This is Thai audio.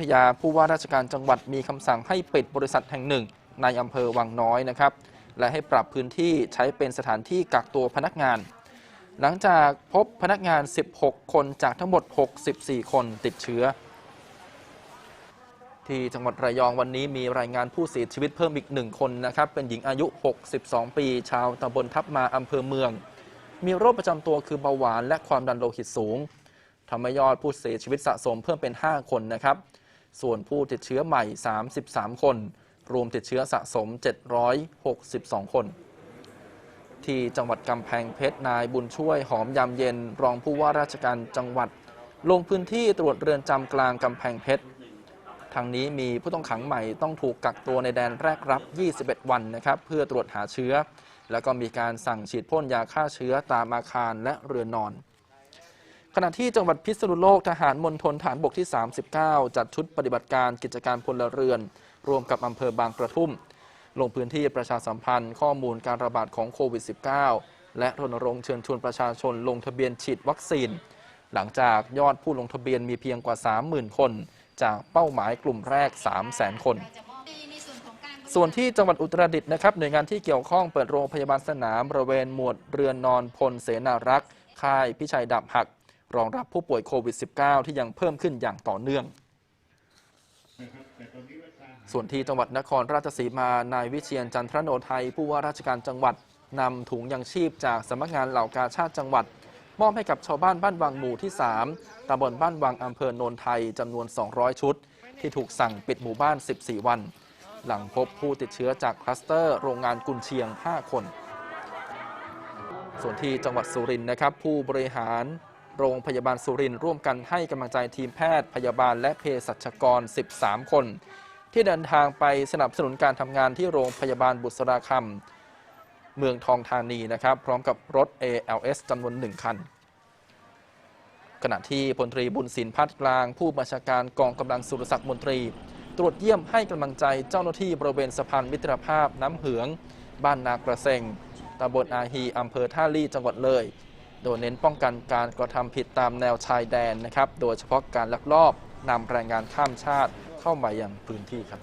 ทยาผู้ว่าราชการจังหวัดมีคำสั่งให้ปิดบริษัทแห่งหนึ่ง ในอำเภอวังน้อยนะครับ และให้ปรับพื้นที่ใช้เป็นสถานที่กักตัวพนักงาน หลังจากพบพนักงาน 16 คนจากทั้งหมด 64 คนติดเชื้อ ที่จังหวัดระยองวันนี้มีรายงานผู้เสียชีวิตเพิ่มอีกหนึ่งคนนะครับ เป็นหญิงอายุ 62 ปี ชาวตำบลทับมาอำเภอเมือง มีโรคประจำตัวคือเบาหวานและความดันโลหิตสูงทำให้ยอดผู้เสียชีวิตสะสมเพิ่มเป็น 5 คนนะครับ ส่วนผู้ติดเชื้อใหม่ 33 คน รวมติดเชื้อสะสม 762 คน ที่จังหวัดกำแพงเพชรนายบุญช่วยหอมยามเย็น รองผู้ว่าราชการจังหวัด ลงพื้นที่ตรวจเรือนจำกลางกำแพงเพชรทางนี้มีผู้ต้องขังใหม่ต้องถูกกักตัวในแดนแรกรับ 21 วันนะครับ เพื่อตรวจหาเชื้อ แล้วก็มีการสั่งฉีดพ่นยาฆ่าเชื้อตามอาคารและเรือนนอน ขณะที่จังหวัดพิษณุโลกทหารมณฑลฐานบกที่ 39 จัดชุดปฏิบัติการกิจการพลเรือน รวมกับอำเภอบางกระทุ่ม ลงพื้นที่ประชาสัมพันธ์ข้อมูลการระบาดของโควิด -19 และรณรงค์เชิญชวนประชาชนลงทะเบียนฉีดวัคซีน หลังจากยอดผู้ลงทะเบียนมีเพียงกว่า 30,000 คน จากเป้าหมายกลุ่มแรก 300,000 คน ส่วนที่จังหวัดอุตรดิตถ์นะครับหน่วยงานที่เกี่ยวข้องเปิดโรงพยาบาลสนามบริเวณหมวดเรือนนอนพลเสนารักษ์ค่ายพิชัยดับหัก รองรับผู้ป่วยโควิด -19 ที่ยังเพิ่มขึ้นอย่างต่อเนื่อง ส่วนที่จังหวัดนครราชสีมานายวิเชียนจันทรโนไทย ผู้ว่าราชการจังหวัดนำถุงยังชีพจากสำนักงานเหล่ากาชาติจังหวัด มอบให้กับชาวบ้านบ้านวังหมู่ที่ 3ตำบลบ้านวังอำเภอโนนไทยจำนวน 200 ชุด ที่ถูกสั่งปิดหมู่บ้าน 14 วัน หลังพบผู้ติดเชื้อจากคลัสเตอร์โรงงานกุนเชียง 5 คน ส่วนที่จังหวัดสุรินทร์นะครับ ผู้บริหาร โรงพยาบาลสุรินทร์ร่วมกันให้กำลังใจทีมแพทย์พยาบาลและเภสัชกร 13 คน ที่เดินทางไปสนับสนุนการทำงานที่โรงพยาบาลบุษราคำเมืองทองธานีนะครับ พร้อมกับรถ ALS จำนวนหนึ่งคัน ขณะที่พลตรีบุญสินพัฒน์กลาง ผู้บัญชาการกองกำลังสุรศักดิ์มนตรี ตรวจเยี่ยมให้กำลังใจเจ้าหน้าที่บริเวณสะพานมิตรภาพน้ำเหือง บ้านนากระเซงตำบลอาฮีอำเภอท่าลี่จังหวัดเลย โดยเน้นป้องกันการกระทำผิดตามแนวชายแดนนะครับ โดยเฉพาะการลักลอบนำแรงงานข้ามชาติเข้ามายังพื้นที่ครับ